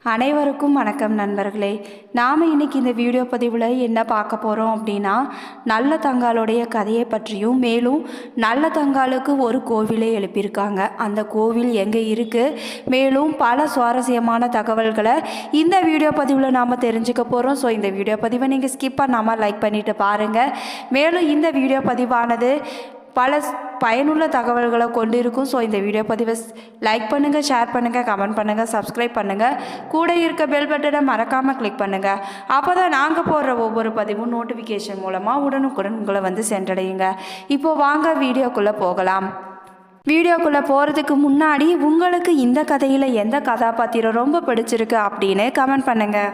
அனைவருக்கும் வணக்கம் நண்பர்களே. நாம் இன்றைக்கி இந்த வீடியோ பதிவில் என்ன பார்க்க போகிறோம் அப்படின்னா நல்ல தங்காளுடைய கதையை பற்றியும் மேலும் நல்ல தங்காலுக்கு ஒரு கோவிலை எழுப்பியிருக்காங்க. அந்த கோவில் எங்கே இருக்குது மேலும் பல சுவாரஸ்யமான தகவல்களை இந்த வீடியோ பதிவில் நாம் தெரிஞ்சுக்க போகிறோம் ஸோ இந்த வீடியோ பதிவை நீங்கள் ஸ்கிப் பண்ணாமல் லைக் பண்ணிவிட்டு பாருங்கள் மேலும் இந்த வீடியோ பதிவானது பல பயனுள்ள தகவல்களை கொண்டு இருக்கும் ஸோ இந்த வீடியோ பதிவை லைக் பண்ணுங்கள் ஷேர் பண்ணுங்கள் கமெண்ட் பண்ணுங்கள் சப்ஸ்கிரைப் பண்ணுங்கள் கூட இருக்க பெல் பட்டனை மறக்காமல் கிளிக் பண்ணுங்கள் அப்போ தான் நாங்கள் போடுற ஒவ்வொரு பதிவும் நோட்டிஃபிகேஷன் மூலமாக உடனுக்குடன் உங்களை வந்து சென்றடையுங்க. இப்போது வாங்க வீடியோக்குள்ளே போகலாம். வீடியோக்குள்ளே போகிறதுக்கு முன்னாடி உங்களுக்கு இந்த கதையில் எந்த கதாபாத்திரம் ரொம்ப பிடிச்சிருக்கு அப்படின்னு கமெண்ட் பண்ணுங்கள்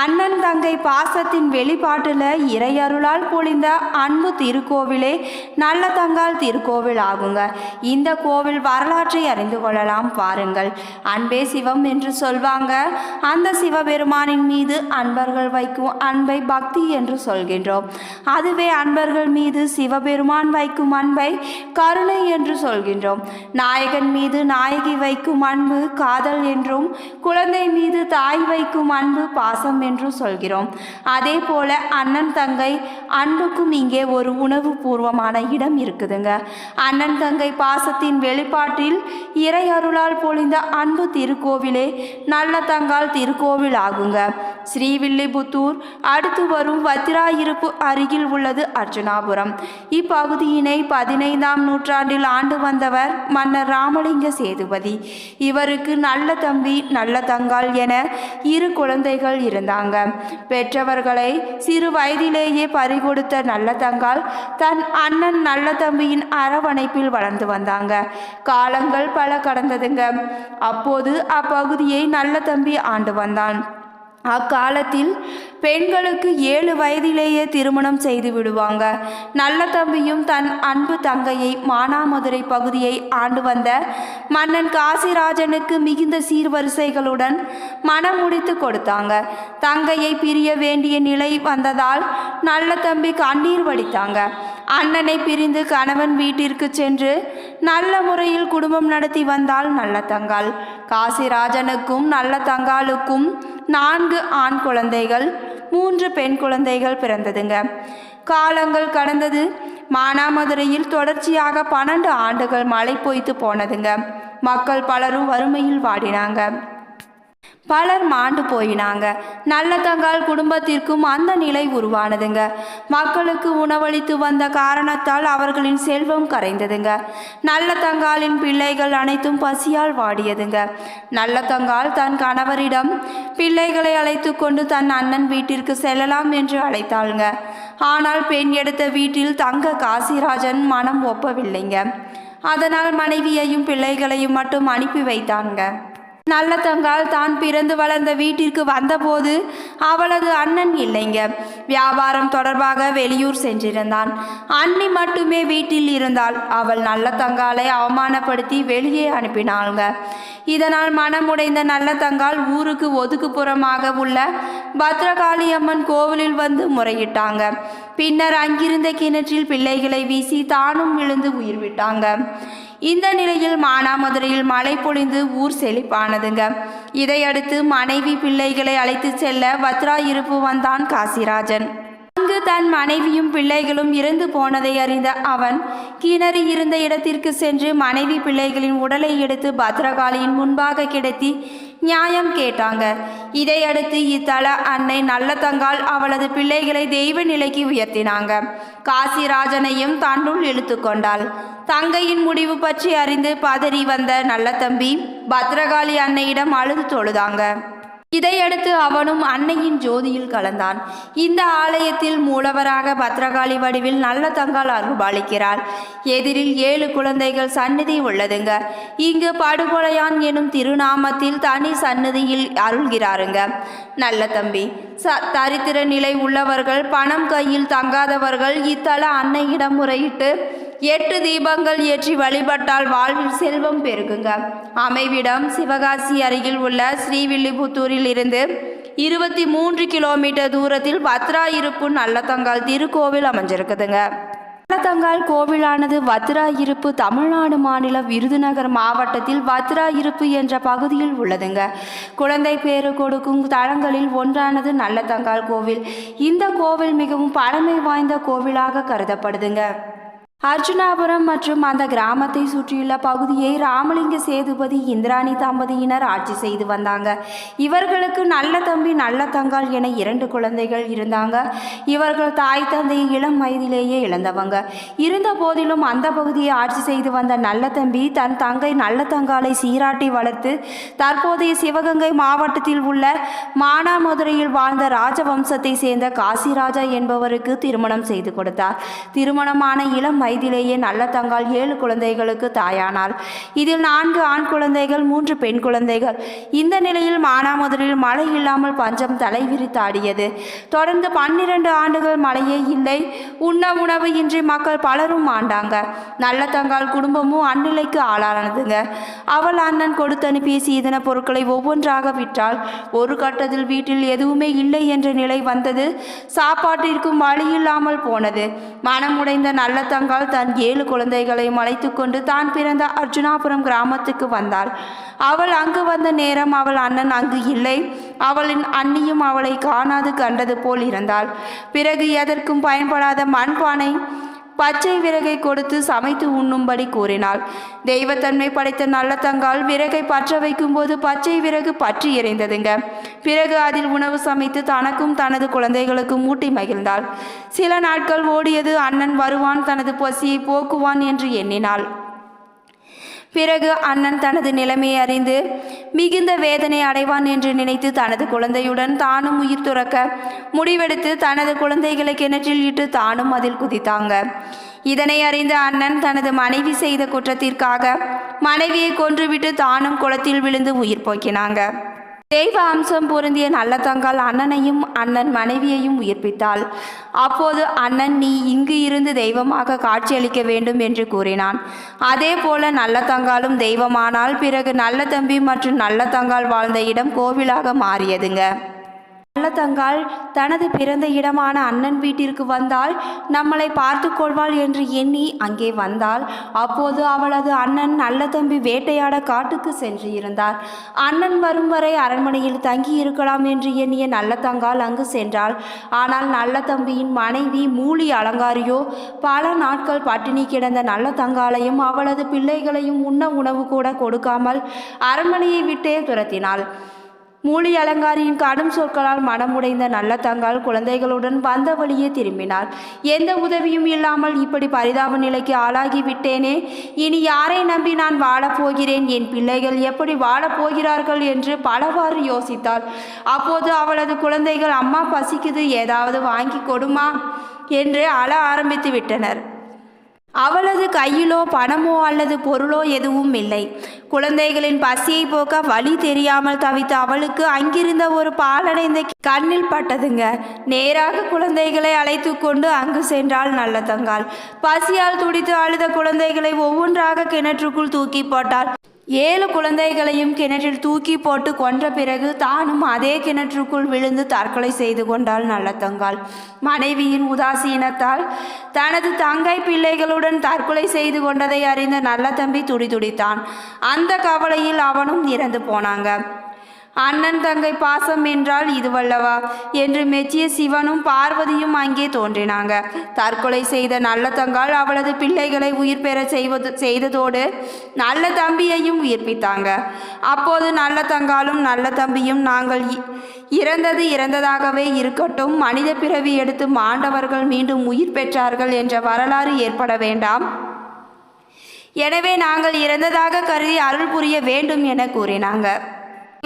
அண்ணன் தங்கை பாசத்தின் வெளிப்பாட்டில் இறையருளால் பொழிந்த அன்பு திருக்கோவிலே நல்ல தங்கால் திருக்கோவில் ஆகுங்க. இந்த கோவில் வரலாற்றை அறிந்து கொள்ளலாம் பாருங்கள். அன்பே சிவம் என்று சொல்வாங்க. அந்த சிவபெருமானின் மீது அன்பர்கள் வைக்கும் அன்பை பக்தி என்று சொல்கின்றோம். அதுவே அன்பர்கள் மீது சிவபெருமான் வைக்கும் அன்பை கருணை என்று சொல்கின்றோம். நாயகன் மீது நாயகி வைக்கும் அன்பு காதல் என்றும் குழந்தை மீது தாய் வைக்கும் அன்பு பாசம் என்றும் சொல்கிறோம். அதே போல அண்ணன் தங்கை அன்புக்கும் இங்கே ஒரு உணவு பூர்வமான இடம் இருக்குதுங்க. அண்ணன் தங்கை பாசத்தின் வெளிப்பாட்டில் இறை அருளால் பொழிந்த அன்பு திருக்கோவிலே நல்ல தங்கால் திருக்கோவில் ஆகுங்க. ஸ்ரீவில்லிபுத்தூர் அடுத்து வரும் வத்திராயிருப்பு அருகில் உள்ளது அர்ஜுனாபுரம். இப்பகுதியினை பதினைந்தாம் நூற்றாண்டில் ஆண்டு வந்தவர் மன்னர் ராமலிங்க சேதுபதி. இவருக்கு நல்ல தம்பி நல்ல தங்கால் என இரு குழந்தைகள் இருந்தார் இருந்தாங்க பெற்றவர்களை சிறு வயதிலேயே பறிகொடுத்த நல்ல தங்கால் தன் அண்ணன் நல்ல தம்பியின் அரவணைப்பில் வளர்ந்து வந்தாங்க. காலங்கள் பல கடந்ததுங்க. அப்போது அப்பகுதியை நல்ல தம்பி ஆண்டு வந்தான். அக்காலத்தில் பெண்களுக்கு ஏழு வயதிலேயே திருமணம் செய்து விடுவாங்க. நல்ல தம்பியும் தன் அன்பு தங்கையை மானாமதுரை பகுதியை ஆண்டு வந்த மன்னன் காசிராஜனுக்கு மிகுந்த சீர்வரிசைகளுடன் மனம் முடித்து கொடுத்தாங்க. தங்கையை பிரிய வேண்டிய நிலை வந்ததால் நல்ல தம்பி கண்ணீர் வடித்தாங்க. அண்ணனை பிரிந்து கணவன் வீட்டிற்கு சென்று நல்ல முறையில் குடும்பம் நடத்தி வந்தாள் நல்ல தங்காள். காசிராஜனுக்கும் நல்ல தங்காளுக்கும் நான்கு ஆண் குழந்தைகள் மூன்று பெண் குழந்தைகள் பிறந்ததுங்க. காலங்கள் கடந்தது. மானாமதுரையில் தொடர்ச்சியாக பன்னெண்டு ஆண்டுகள் மழை பொய்த்து போனதுங்க. மக்கள் பலரும் வறுமையில் வாடினாங்க. பலர் மாண்டு போயினாங்க. நல்ல தங்கால் குடும்பத்திற்கும் அந்த நிலை உருவானதுங்க. மக்களுக்கு உணவளித்து வந்த காரணத்தால் அவர்களின் செல்வம் கரைந்ததுங்க. நல்ல தங்காலின் பிள்ளைகள் அனைத்தும் பசியால் வாடியதுங்க. நல்ல தங்கால் தன் கணவரிடம் பிள்ளைகளை அழைத்து கொண்டு தன் அண்ணன் வீட்டிற்கு செல்லலாம் என்று அழைத்தாளுங்க. ஆனால் பெண் எடுத்த வீட்டில் தங்க காசிராஜன் மனம் ஒப்பவில்லைங்க. அதனால் மனைவியையும் பிள்ளைகளையும் மட்டும் அனுப்பி வைத்தாங்க நல்லதங்கால் தான் பிறந்து வளர்ந்த வீட்டிற்கு வந்தபோது அவளது அண்ணன் இல்லைங்க. வியாபாரம் தொடர்பாக வெளியூர் சென்றிருந்தான். அண்ணி மட்டுமே வீட்டில் இருந்தால் அவள் நல்லதங்காலை அவமானப்படுத்தி வெளியே அனுப்பினாளுங்க. இதனால் மனமுடைந்த நல்லதங்கால் ஊருக்கு ஒதுக்குப்புறமாக உள்ள பத்ரகாளி அம்மன் கோவிலில் வந்து முறையிட்டாங்க. பின்னர் அங்கிருந்த கிணற்றில் பிள்ளைகளை வீசி தானும் விழுந்து உயிர் விட்டாங்க இந்த நிலையில் மானாமதுரையில் மழை பொழிந்து ஊர் செழிப்பானதுங்க. இதையடுத்து மனைவி பிள்ளைகளை அழைத்து செல்ல வத்ரா இருப்பு வந்தான் காசிராஜன். அங்கு தன் மனைவியும் பிள்ளைகளும் இறந்து போனதை அறிந்த அவன் கிணறு இருந்த இடத்திற்கு சென்று மனைவி பிள்ளைகளின் உடலை எடுத்து பத்ரகாளியின் முன்பாக கிடத்தி நியாயம் கேட்டாங்க. இதையடுத்து இத்தல அன்னை நல்ல தங்கால் அவளது பிள்ளைகளை தெய்வ நிலைக்கு உயர்த்தினாங்க. காசிராஜனையும் தன்னுள் இழுத்து கொண்டாள். தங்கையின் முடிவு பற்றி அறிந்து பதறி வந்த நல்ல தம்பி பத்ரகாளி அன்னையிடம் அழுது தொழுதாங்க. இதையடுத்து அவனும் அன்னையின் ஜோதியில் கலந்தான். இந்த ஆலயத்தில் மூலவராக பத்ரகாளி வடிவில் நல்ல தங்கால் அருள்பாலிக்கிறாள் எதிரில் ஏழு குழந்தைகள் சந்நிதி உள்ளதுங்க. இங்கு படுகொலையான் எனும் திருநாமத்தில் தனி சந்நிதியில் அருள்கிறாருங்க. நல்ல தம்பி ச தரித்திர நிலை உள்ளவர்கள் பணம் கையில் தங்காதவர்கள் இத்தல அன்னையிடம் முறையிட்டு எட்டு தீபங்கள் ஏற்றி வழிபட்டால் வாழ்வில் செல்வம் பெருகுங்க. அமைவிடம் சிவகாசி அருகில் உள்ள ஸ்ரீவில்லிபுத்தூரில் இருந்து இருபத்தி மூன்று கிலோமீட்டர் தூரத்தில் பத்ரா இருப்பு நல்லதங்கால் திருக்கோவில் அமைஞ்சிருக்குதுங்க. நல்லத்தங்கால் கோவிலானது வத்திராயிருப்பு தமிழ்நாடு மாநிலம் விருதுநகர் மாவட்டத்தில் வத்திராயிருப்பு என்ற பகுதியில் உள்ளதுங்க. குழந்தை பேரு கொடுக்கும் தலங்களில் ஒன்றானது நல்லத்தங்கால் கோவில். இந்த கோவில் மிகவும் பழமை வாய்ந்த கோவிலாக கருதப்படுதுங்க. அர்ஜுனாபுரம் மற்றும் அந்த கிராமத்தை சுற்றியுள்ள பகுதியை ராமலிங்க சேதுபதி இந்திராணி தம்பதியினர் ஆட்சி செய்து வந்தாங்க. இவர்களுக்கு நல்ல தம்பி நல்ல தங்கால் என இரண்டு குழந்தைகள் இருந்தாங்க. இவர்கள் தாய் தந்தையை இளம் வயதிலேயே இழந்தவங்க. இருந்த போதிலும் அந்த பகுதியை ஆட்சி செய்து வந்த நல்ல தம்பி தன் தங்கை நல்ல தங்காலை சீராட்டி வளர்த்து தற்போதைய சிவகங்கை மாவட்டத்தில் உள்ள மானாமதுரையில் வாழ்ந்த ராஜவம்சத்தை சேர்ந்த காசிராஜா என்பவருக்கு திருமணம் செய்து கொடுத்தார். திருமணமான இளம் வயதிலேயே நல்ல தங்கால் ஏழு குழந்தைகளுக்கு தாயானாள் இதில் நான்கு ஆண் குழந்தைகள் மூன்று பெண் குழந்தைகள். இந்த நிலையில் மானாமதுரையில் மழை இல்லாமல் பஞ்சம் தலைவிரித்தாடியது. தொடர்ந்து பன்னிரண்டு ஆண்டுகள் மழையே இல்லை. உண்ண உணவு இன்றி மக்கள் பலரும் ஆண்டாங்க. நல்ல தங்கால் குடும்பமும் அந்நிலைக்கு ஆளானதுங்க. அவள் அண்ணன் கொடுத்து அனுப்பிய சீதன பொருட்களை ஒவ்வொன்றாக விற்றால் ஒரு கட்டத்தில் வீட்டில் எதுவுமே இல்லை என்ற நிலை வந்தது. சாப்பாட்டிற்கும் வழி இல்லாமல் போனது. மனமுடைந்த நல்ல தங்கால் தன் ஏழு குழந்தைகளையும் அழைத்து கொண்டு தான் பிறந்த அர்ஜுனாபுரம் கிராமத்துக்கு வந்தாள். அவள் அங்கு வந்த நேரம் அவள் அண்ணன் அங்கு இல்லை. அவளின் அண்ணியும் அவளை காணாது கண்டது போல் இருந்தாள். பிறகு எதற்கும் பயன்படாத மண்பானை பச்சை விறகை கொடுத்து சமைத்து உண்ணும்படி கூறினாள். தெய்வத்தன்மை படைத்த நல்ல தங்கால் விறகை பற்ற வைக்கும்போது பச்சை விறகு பற்றி எரிந்ததுங்க. பிறகு அதில் உணவு சமைத்து தனக்கும் தனது குழந்தைகளுக்கும் ஊட்டி மகிழ்ந்தாள். சில நாட்கள் ஓடியது அண்ணன் வருவான் தனது பசியை போக்குவான் என்று எண்ணினாள். பிறகு அண்ணன் தனது நிலைமையை அறிந்து மிகுந்த வேதனை அடைவான் என்று நினைத்து தனது குழந்தையுடன் தானும் உயிர் துறக்க முடிவெடுத்து தனது குழந்தைகளை கிணற்றில் இட்டு தானும் அதில் குதித்தாங்க. இதனை அறிந்த அண்ணன் தனது மனைவி செய்த குற்றத்திற்காக மனைவியை கொன்றுவிட்டு தானும் குளத்தில் விழுந்து உயிர் போக்கினாங்க. தெய்வ அம்சம் பொருந்திய நல்ல தங்கால் அண்ணனையும் அண்ணன் மனைவியையும் உயிர்ப்பித்தாள். அப்போது அண்ணன் நீ இங்கு இருந்து தெய்வமாக காட்சியளிக்க வேண்டும் என்று கூறினான். அதே போல நல்ல தங்காலும் தெய்வமானால் பிறகு நல்ல தம்பி மற்றும் நல்ல தங்கால் வாழ்ந்த இடம் கோவிலாக மாறியதுங்க. நல்லதங்காள் தனது பிறந்த இடமான அண்ணன் வீட்டிற்கு வந்தால் நம்மளை பார்த்து கொள்வாள் என்று எண்ணி அங்கே வந்தாள். அப்போது அவளது அண்ணன் நல்ல தம்பி வேட்டையாட காட்டுக்கு சென்று இருந்தார். அண்ணன் வரும் வரை அரண்மனையில் தங்கி இருக்கலாம் என்று எண்ணிய நல்லதங்காள் அங்கு சென்றாள். ஆனால் நல்ல தம்பியின் மனைவி மூலி அலங்காரியோ பல நாட்கள் பட்டினி கிடந்த நல்ல தங்காலையும் அவளது பிள்ளைகளையும் உண்ண உணவு கூட கொடுக்காமல் அரண்மனையை விட்டே துரத்தினாள். மூலி அலங்காரியின் கடும் சொற்களால் மனமுடைந்த நல்ல தங்கால் குழந்தைகளுடன் வந்த வழியே திரும்பினாள். எந்த உதவியும் இல்லாமல் இப்படி பரிதாப நிலைக்கு ஆளாகி விட்டேனே இனி யாரை நம்பி நான் வாழப்போகிறேன்? என் பிள்ளைகள் எப்படி வாழப்போகிறார்கள் என்று பலவாறு யோசித்தாள். அப்போது அவளது குழந்தைகள் அம்மா பசிக்குது. ஏதாவது வாங்கி கொடுமா? என்று அழ ஆரம்பித்து விட்டனர் அவளது கையிலோ பணமோ அல்லது பொருளோ எதுவும் இல்லை. குழந்தைகளின் பசியை போக்க வழி தெரியாமல் தவித்த அவளுக்கு அங்கிருந்த ஒரு பாலடைந்த கண்ணில் பட்டதுங்க. நேராக குழந்தைகளை அழைத்து கொண்டு அங்கு சென்றாள் நல்ல தங்காள் பசியால் துடித்து அழுத குழந்தைகளை ஒவ்வொன்றாக கிணற்றுக்குள் தூக்கி போட்டாள். ஏழு குழந்தைகளையும் கிணற்றில் தூக்கி போட்டு கொன்ற பிறகு தானும் அதே கிணற்றுக்குள் விழுந்து தற்கொலை செய்து கொண்டாள் நல்லத்தங்காள். மனைவியின் உதாசீனத்தால் தனது தங்கை பிள்ளைகளுடன் தற்கொலை செய்து கொண்டதை அறிந்த நல்ல தம்பி துடிதுடித்தான். அந்த கவலையில் அவனும் இறந்து போனாங்க. அண்ணன் தங்கை பாசம் என்றால் இதுவல்லவா? என்று மெச்சிய சிவனும் பார்வதியும் அங்கே தோன்றினாங்க. தற்கொலை செய்த நல்ல தங்கால் அவளது பிள்ளைகளை உயிர் பெற செய்வது செய்ததோடு நல்ல தம்பியையும் உயிர்ப்பித்தாங்க. அப்போது நல்ல தங்காலும் நல்ல தம்பியும் நாங்கள் இ- இறந்தது இறந்ததாகவே இருக்கட்டும். மனித பிறவி எடுத்து மாண்டவர்கள் மீண்டும் உயிர் பெற்றார்கள் என்ற வரலாறு ஏற்பட வேண்டாம். எனவே நாங்கள் இறந்ததாக கருதி அருள் புரிய வேண்டும் என கூறினாங்க.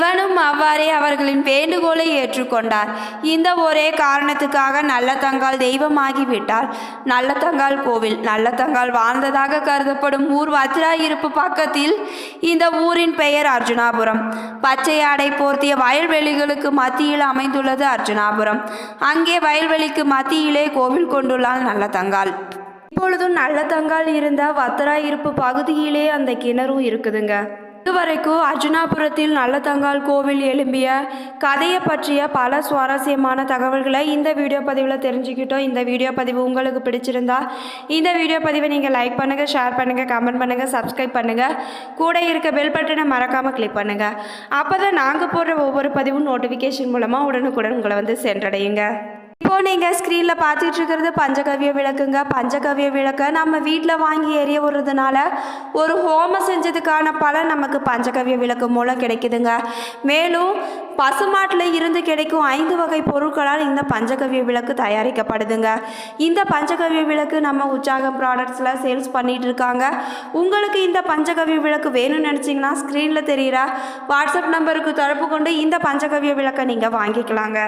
இவனும் அவ்வாறே அவர்களின் வேண்டுகோளை ஏற்றுக்கொண்டார். இந்த ஒரே காரணத்துக்காக நல்லதங்கால் தெய்வமாகிவிட்டார். விட்டார் கோவில் நல்லதங்கால் வாழ்ந்ததாக கருதப்படும் ஊர் வத்திராயிருப்பு பக்கத்தில் இந்த ஊரின் பெயர் அர்ஜுனாபுரம். பச்சை ஆடை போர்த்திய வயல்வெளிகளுக்கு மத்தியில் அமைந்துள்ளது அர்ஜுனாபுரம். அங்கே வயல்வெளிக்கு மத்தியிலே கோவில் கொண்டுள்ளாள் நல்லதங்கால் இப்பொழுதும் நல்லதங்கால் இருந்த வத்திராயிருப்பு பகுதியிலே அந்த கிணறும் இருக்குதுங்க. இதுவரைக்கும் அர்ஜுனாபுரத்தில் நல்லதங்கால் கோவில் எழும்பிய கதையை பற்றிய பல சுவாரஸ்யமான தகவல்களை இந்த வீடியோ பதிவில் தெரிஞ்சுக்கிட்டோம். இந்த வீடியோ பதிவு உங்களுக்கு பிடிச்சிருந்தா இந்த வீடியோ பதிவை நீங்கள் லைக் பண்ணுங்கள் ஷேர் பண்ணுங்கள் கமெண்ட் பண்ணுங்கள் சப்ஸ்கிரைப் பண்ணுங்கள் கூட இருக்க பெல் பட்டனை மறக்காமல் கிளிக் பண்ணுங்கள் அப்போ தான் நாங்கள் போடுற ஒவ்வொரு பதிவும் நோட்டிஃபிகேஷன் மூலமாக உடனுக்குடன் உங்களை வந்து சென்றடையுங்க. இப்போ நீங்கள் ஸ்க்ரீனில் பார்த்துட்டு இருக்கிறது பஞ்சகவ்ய விளக்குங்க. பஞ்சகவ்ய விளக்கை நம்ம வீட்டில் வாங்கி எரிய விடுறதுனால ஒரு ஹோமம் செஞ்சதுக்கான பலன் நமக்கு பஞ்சகவ்ய விளக்கு மூலம் கிடைக்குதுங்க. மேலும் பசுமாட்டில் இருந்து கிடைக்கும் ஐந்து வகை பொருட்களால் இந்த பஞ்சகவ்ய விளக்கு தயாரிக்கப்படுதுங்க. இந்த பஞ்சகவ்ய விளக்கு நம்ம உற்சாகம் ப்ராடக்ட்ஸில் சேல்ஸ் பண்ணிகிட்டு இருக்காங்க. உங்களுக்கு இந்த பஞ்சகவ்ய விளக்கு வேணும்னு நினச்சிங்கன்னா ஸ்க்ரீனில் தெரிகிற வாட்ஸ்அப் நம்பருக்கு தொடர்பு கொண்டு இந்த பஞ்சகவ்ய விளக்கை நீங்கள் வாங்கிக்கலாங்க.